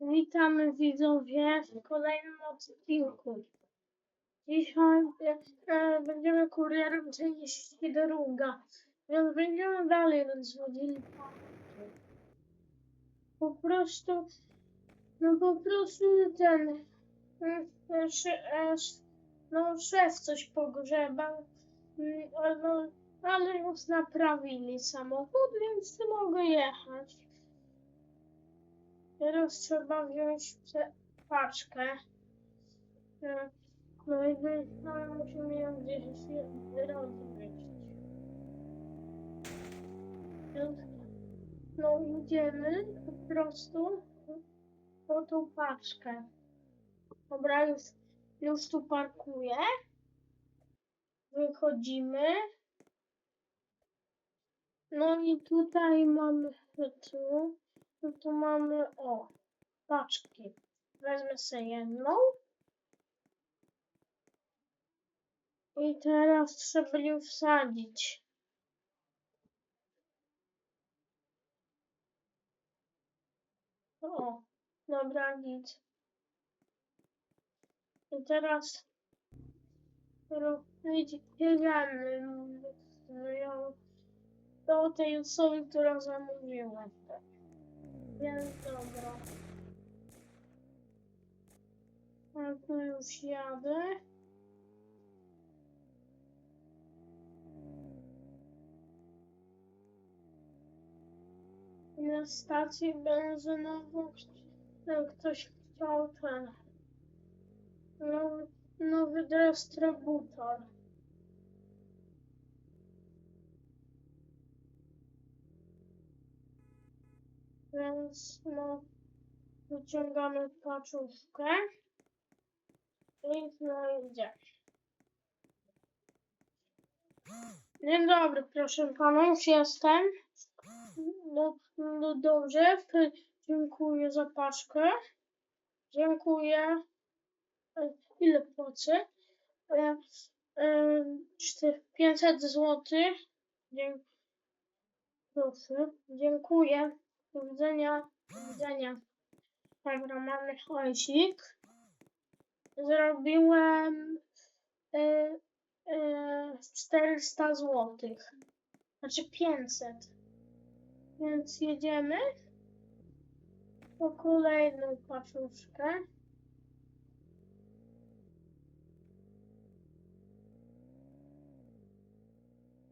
Witamy widzowie w kolejnym odcinku. Dzisiaj e, będziemy kurierem części druga, więc będziemy dalej rozwodzili. Po prostu, no po prostu ten, mm, e, no szef coś pogrzebał, ale, ale już naprawili samochód, więc mogę jechać. Teraz trzeba wziąć paczkę. No i wy- no, musimy ją gdzieś rozwieźć. No idziemy po prostu po tą paczkę. Dobra, już, już tu parkuję. Wychodzimy. No i tutaj mamy tu, tu mamy o paczki. Wezmę sobie jedną. I teraz trzeba ją wsadzić. O, dobra, nic. I teraz nią do tej osoby, która zamówiła. Więc dobra. A tu już jadę. I na stacji benzynową ch- ktoś chciał ten nowy, nowy dystrybutor. Więc no, wyciągamy paczuszkę i no idzie. Dzień dobry, proszę już jestem. No, no dobrze, dziękuję za paczkę. Dziękuję. E, Ile płacę? E, e, czty- 500 zł. Dzie- Proszę, dziękuję. Do widzenia. Do widzenia. Dobra, mamy hajsik. Zrobiłem e, e, 400 zł. Znaczy 500. Więc jedziemy po kolejną paczuszkę.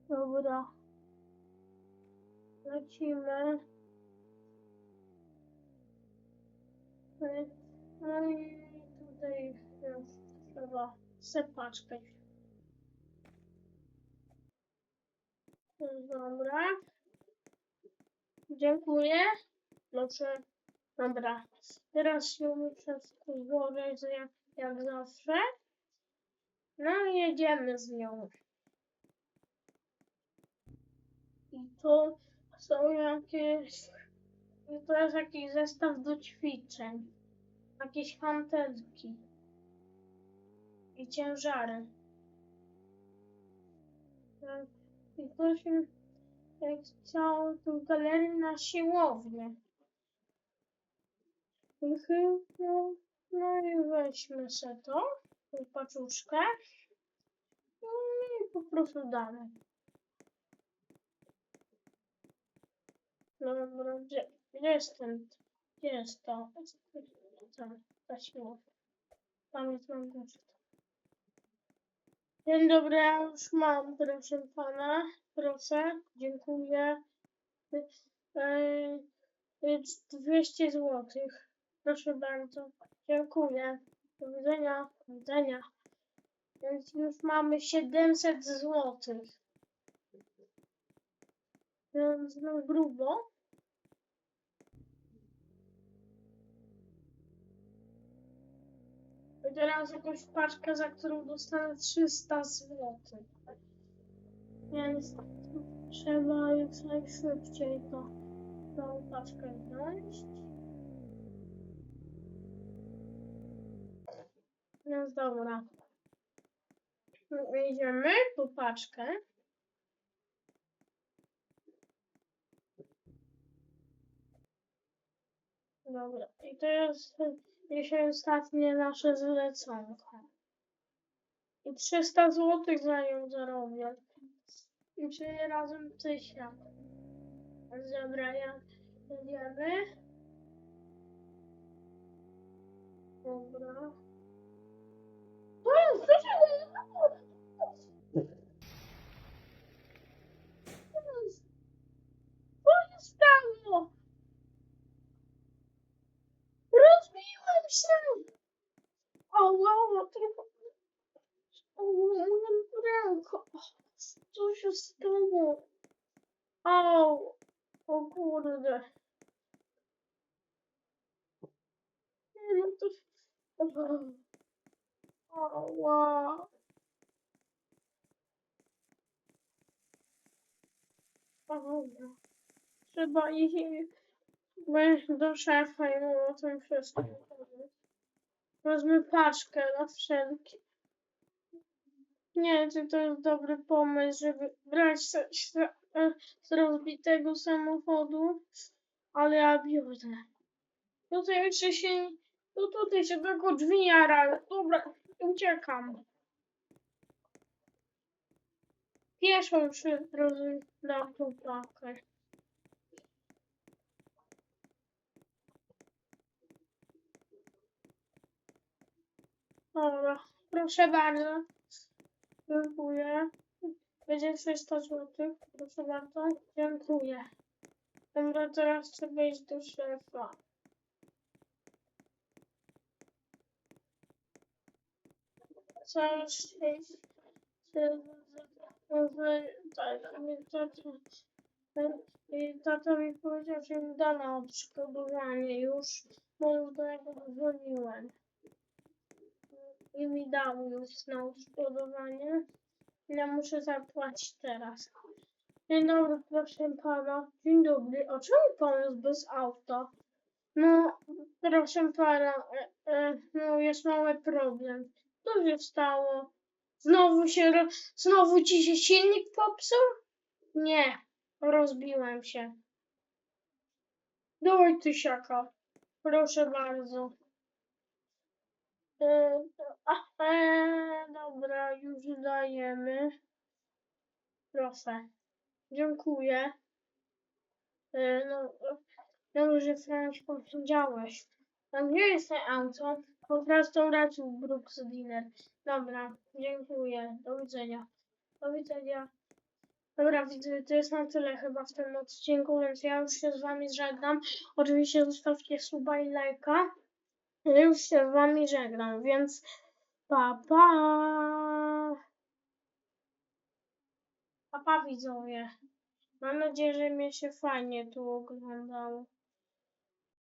Dobra. Lecimy. No i tutaj trzeba sepaczkę. Dobra. Dziękuję. Proszę. Dobra. Teraz się muszę złożyć jak, jak zawsze. No i jedziemy z nią. I to są jakieś. To jest jakiś zestaw do ćwiczeń. Jakieś hantelki. I ciężary. Tak. I jak chciał tu galerię na siłownię. I chyba, no i weźmy se to, tą paczuszkę. No i po prostu damy. No dobra, gdzie, gdzie jest ten, gdzie jest to, siłownia. Tam jest mam guzik. Dzień dobry, ja już mam, proszę pana. Proszę, dziękuję. Yy, yy, 200 zł. Proszę bardzo. Dziękuję. Do widzenia. Do widzenia. Więc już mamy 700 zł. Więc no grubo. Teraz jakąś paczkę, za którą dostanę 300 zł. Więc trzeba już najszybciej to tą paczkę wziąć. Więc dobra. Idziemy po paczkę. Dobra. I y, dzisiaj ostatnie nasze zleconko. I 300 zł za nią zarobię. I czyli razem 1000. Dobra, ja jedziemy. Dobra. To jest, to się Co się stało? Rozbiłem się! O, wow, tylko... O, moja ręka. Co się stało? O, kurde. Nie, no to... Wow. Dobra. Trzeba wejść do szefa i mu o tym wszystkim powiedzieć. Wezmę paczkę na wszelki. Nie czy to jest dobry pomysł, żeby brać z, e, z rozbitego samochodu, ale ja biorę. Tutaj jeszcze się... No tutaj się tylko drzwi jarają. Dobra, uciekam. Pieszą się rozdam tą pakę. Dobra, proszę bardzo. Dziękuję. Będzie 300 zł. Proszę bardzo. Dziękuję. Dobra, teraz trzeba iść do szefa. Cały szczęście. Tak, tata, mi powiedział, że mi da na odszkodowanie już, bo już do niego dzwoniłem. I mi dał już na odszkodowanie. Ja muszę zapłacić teraz. Dzień dobry, proszę pana. Dzień dobry. A czemu jest bez auta? No, proszę pana, e, e, no jest mały problem. Co się stało? Znowu się, znowu ci się silnik popsuł? Nie, rozbiłem się. Dawaj tysiaka. Proszę bardzo. E, dobra, już dajemy. Proszę. Dziękuję. E, no, no, że Franś powiedziałeś. A gdzie jest ten auto? Po restauracji Brooks Dinner. Dobra, dziękuję. Do widzenia. Do widzenia. Dobra, widzę, to jest na tyle chyba w tym odcinku, więc ja już się z wami żegnam. Oczywiście zostawcie suba i lajka. Już się z wami żegnam, więc pa pa. Pa pa widzowie. Mam nadzieję, że mnie się fajnie tu oglądało.